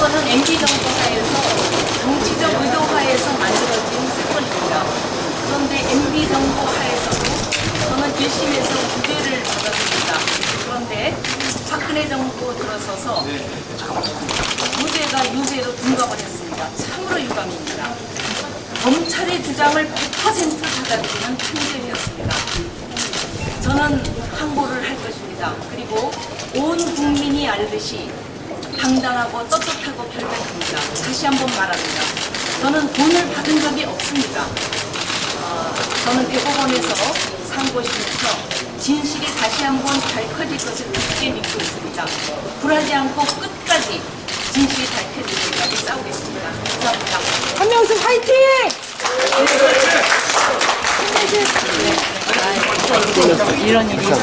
사건은 MB 정부 하에서 정치적 의도 하에서 만들어진 사건입니다. 그런데 MB 정부 하에서도 저는 1심에서 무죄를 받았습니다. 그런데 박근혜 정부 들어서서 무죄가 유죄로 둔갑을 했습니다. 참으로 유감입니다. 검찰의 주장을 100% 받아들이는 판결이었습니다. 저는 항고를 할 것입니다. 그리고 온 국민이 알듯이 당당하고 떳떳하고 결백합니다. 다시 한번 말합니다. 저는 돈을 받은 적이 없습니다. 어, 저는 대법원에서 상고심에서 진실이 다시 한번 밝혀질 것을 굳게 믿고 있습니다. 굴하지 않고 끝까지 진실이 밝혀질 때까지 싸우겠습니다. 감사합니다. 한명숙 화이팅! 이런 일이 거